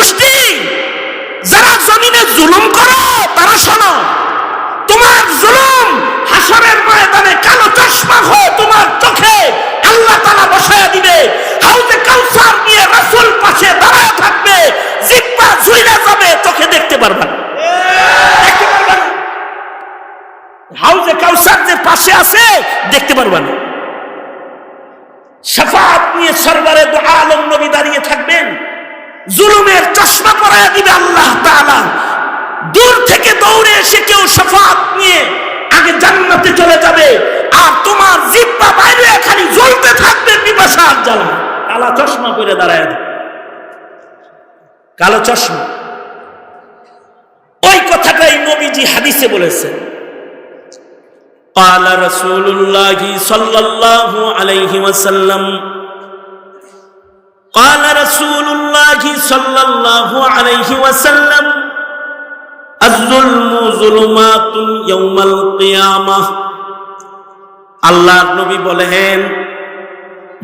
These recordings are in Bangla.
গোষ্ঠী, যারা জমিনে জুলুম করো, তারা শোনো, তোমার জুলুম হাসরের ময়দানে কালো চশমা হয়ে তোমার চোখে আল্লাহ তালা বসায় দিবে। হাউজে কাউসার নিয়ে রাসূল পাশে দাঁড়ায় থাকবে, জিব্বা ঝুইলা যাবে, চোখে দেখতে পারবা হাউজে কাউসার যে পাশে আছে, দেখতে পারবা না। শাফাত নিয়ে সরবারে আলম নবী দাঁড়িয়ে থাকবেন। জুলুমের চশমা পরায় দিবে আল্লাহ তাআলা দূর থেকে দৌড়ে এসে কেউ শাফাত নিয়ে আগে জান্নাতে চলে যাবে আর তোমার জিব্বা বাইরে খালি জ্বলতে থাকবে পিপাসার জ্বালা কালা চশমা পরে দাঁড়ায় না। কালো চশমা ওই কথাটাই নবীজি হাদিসে বলেছেন قال رسول الله صلى الله عليه وسلم قال رسول الله صلى الله عليه وسلم الظلم ظلمات يوم القيامة আল্লাহর নবী বলেন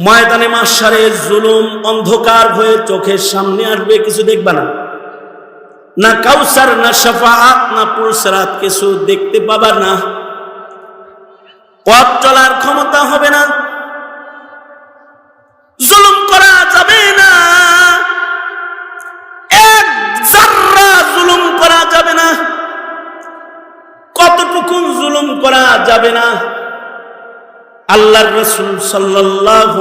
ময়দানে মাসারে জুলুম অন্ধকার হয়ে চোখের সামনে আসবে কিছু দেখবা না না কাউসার না শাফাআত না পুরসরাত কিছু দেখতে পাবা না পথ চলার ক্ষমতা হবে না কতটুকু জুলুম করা যাবে না। আল্লাহর রসুল সাল্লাল্লাহু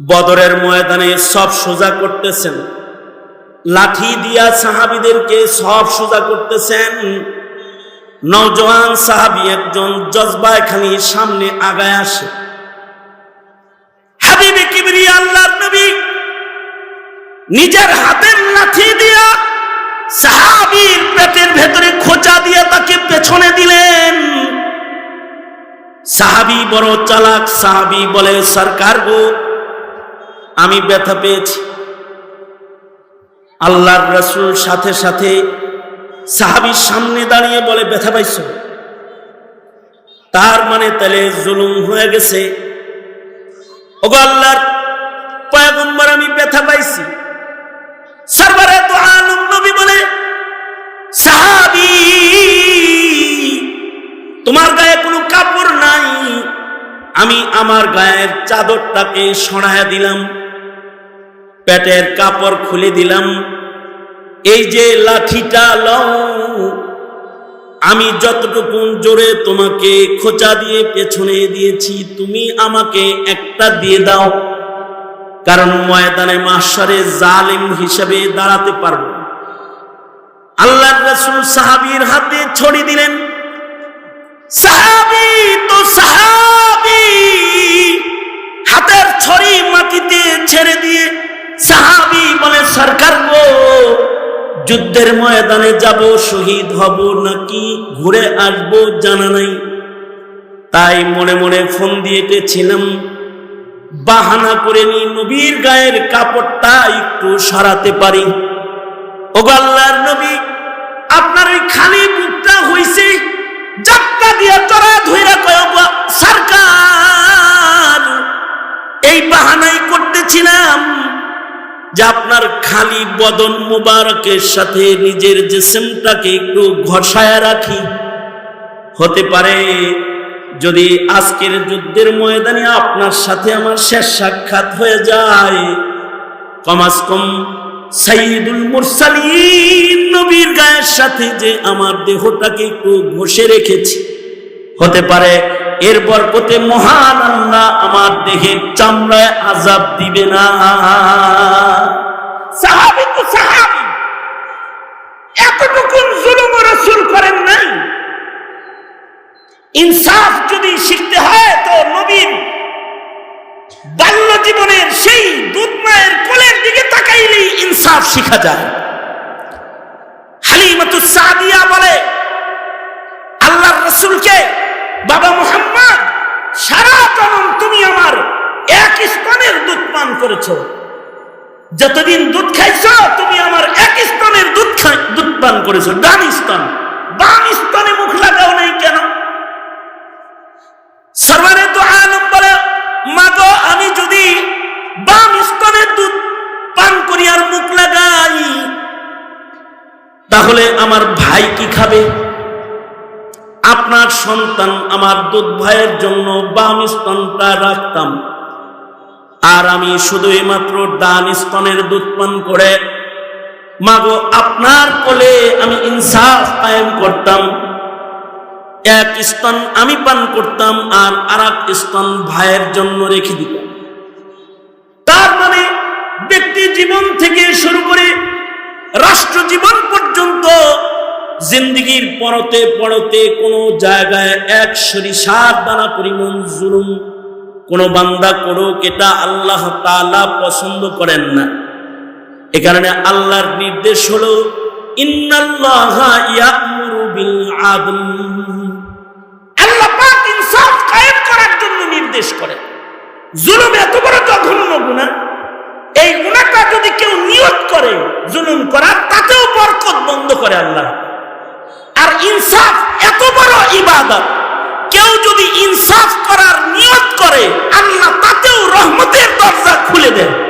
বদরের ময়দানে সব সোজা করতেছেন। লাঠি দিয়া সাহাবীদেরকে সব সোজা করতেছেন। নওজওয়ান সাহাবী একজন জজবায় খানি সামনে আগায় আসে। হাবিবে কিবরি আল্লাহর নবী নিজের হাতের লাঠি দিয়া সাহাবীর পেটের ভেতরে খোঁচা দিয়ে তাকে পেছনে দিলেন। সাহাবী বড় চালাক, সাহাবী বলে, সরকার গো, আমি ব্যথা পেয়েছি। আল্লাহর রসুল সাথে সাথে সাহাবির সামনে দাঁড়িয়ে বলে, ব্যথা পাইছ? তার মানে তাহলে জুলুম হয়ে গেছে। ওগো আল্লাহর পয়গম্বর, আমি ব্যথা পাইছি। তোমার গায়ে কোনো কাপড় নাই। আমি আমার গায়ের চাদরটাকে সরাইয়া দিলাম, পেটের কাপড় খুলে দিলাম। এই যে লাঠিটা লও, আমি যতটুকু জোরে তোমাকে খোঁচা দিয়ে পেছনে দিয়েছি, তুমি আমাকে একটা দিয়ে দাও, কারণ ময়দানে মাসারে জালিম হিসেবে দাঁড়াতে পারব আল্লাহ রসুল সাহাবির হাতে ছড়ি দিলেন যুদ্ধের ময়দানে যাব, শহীদ হব নাকি ঘুরে আসব জানা নাই। তাই মনে মনে ফোন দিয়ে দিয়েছিলাম বাহানা করে নি নবীর গায়ের কাপড়টা একটু সরাতে পারি। ও আল্লাহর নবী, আপনার ওই খালি বুকটা হইছে যাত্রা দিয়া চড়া ধইরা কয় সরকার, এই বাহানাই করতেছিলাম। যে আপনার খালি বদন মুবারকের সাথে নিজের জিসমটাকে একটু ঘষায় রাখি। হতে পারে যদি আজকের যুদ্ধের ময়দানে আপনার সাথে আমার শেষ সাক্ষাৎ হয়ে যায়। কমাস কম সাইদুল মুরসালিন নবীর গায়ের সাথে যে আমার দেহটাকে একটু ঘষে রেখেছি। হতে পারে এর বরকতে মহান আল্লাহ আমার দেহের চামড়ায় আজাব দিবে না। রসুল করেন নাই। ইনসাফ যদি শিখতে হয়, তো নবীন জীবনের সেই দুধ মায়ের কোলের দিকে তাকাইলেই ইনসাফ শিখা যায়। সাদিয়া বলে, আল্লাহর রসুলকে বাবা মোহাম্মদ, সারা জনম তুমি আমার এক স্তনের দুধ পান করেছ। যতদিন দুধ খাইছ, তুমি আমার এক স্তনের দুধ দুধ পান করেছ। ডান স্তন, বাম স্তনে মুখ লাগাও নাই কেন? সর্বারে তো আলম বলে মা গো আমি যদি বাম স্তনের দুধ পান করি আর মুখ লাগাই, তাহলে আমার ভাই কি খাবে? আপনার সন্তান আমার দুধ ভাইয়ের জন্য বাম স্তনটা রাখতাম। আর আমি শুধু মাত্র ডান স্তনের দুধ পান করে, মাগো, আপনার কোলে আমি ইনসাফ কায়েম করতাম। এক স্তন আমি পান করতাম আর আর এক স্তন ভাইয়ের জন্য রেখে দিতাম। তার মানে ব্যক্তি জীবন থেকে শুরু করে রাষ্ট্র জীবন পর্যন্ত জিন্দিগির পরতে পরতে কোনো জায়গায় এক সরিষার দানা পরিমাণ জুলুম। কোন বান্দা করুক, এটা আল্লাহ তালা পছন্দ করেন না। এ কারণে আল্লাহর নির্দেশ হলো নির্দেশ করেন জুলুম এত বড় জঘন্য গুনাহ। এই গুণাটা যদি কেউ নিয়ত করে, জুলুম করার, তাতেও বরকত বন্ধ করে আল্লাহ। ইনসাফ এত বড় ইবাদত। কেউ যদি ইনসাফ করার নিয়ত করে, আল্লাহ তাতেও রহমতের দরজা খুলে দেয়।